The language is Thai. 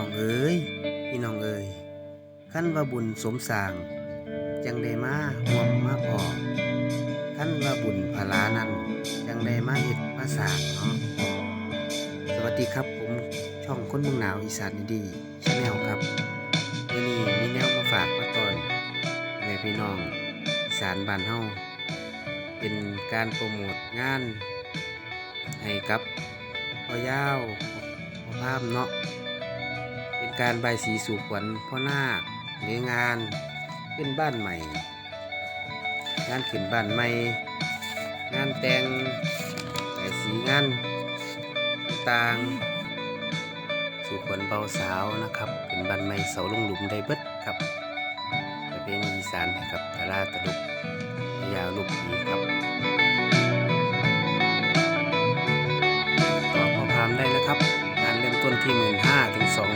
น้องเอ๋ยพี่น้องเอ๋ยขั้นว่าบุญสมสางจังได้มาห่วมมาพอขั้นว่าบุญพลานั้นจังได้มาเฮ็ดมาสางเนาะสวัสดีครับผมช่องคนเมืองหนาวอีสานดีชาแนลครับวันนี้มีแนวมาฝากมาตอนแม่พี่น้องอีสานบ้านเฮาเป็นการโปรโมทงานให้กับพ่อยาวพ่อภาพเนาะ การใบสีสู่ขวัญพ่อนาคหรืองานขึ้นบ้านใหม่ งานขึ้นบ้านใหม่ งานแต่งใบสีงานต่างสู่ขวัญเบาสาวนะครับขึ้นบ้านใหม่เสาลงหลุมได้เบิดครับประเพณีอีสานให้กับดาราตะลุกยาวลูกผีครับต่อพอพามได้นะครับ งานเริ่มต้นที่หมื่นห้าถึงสอง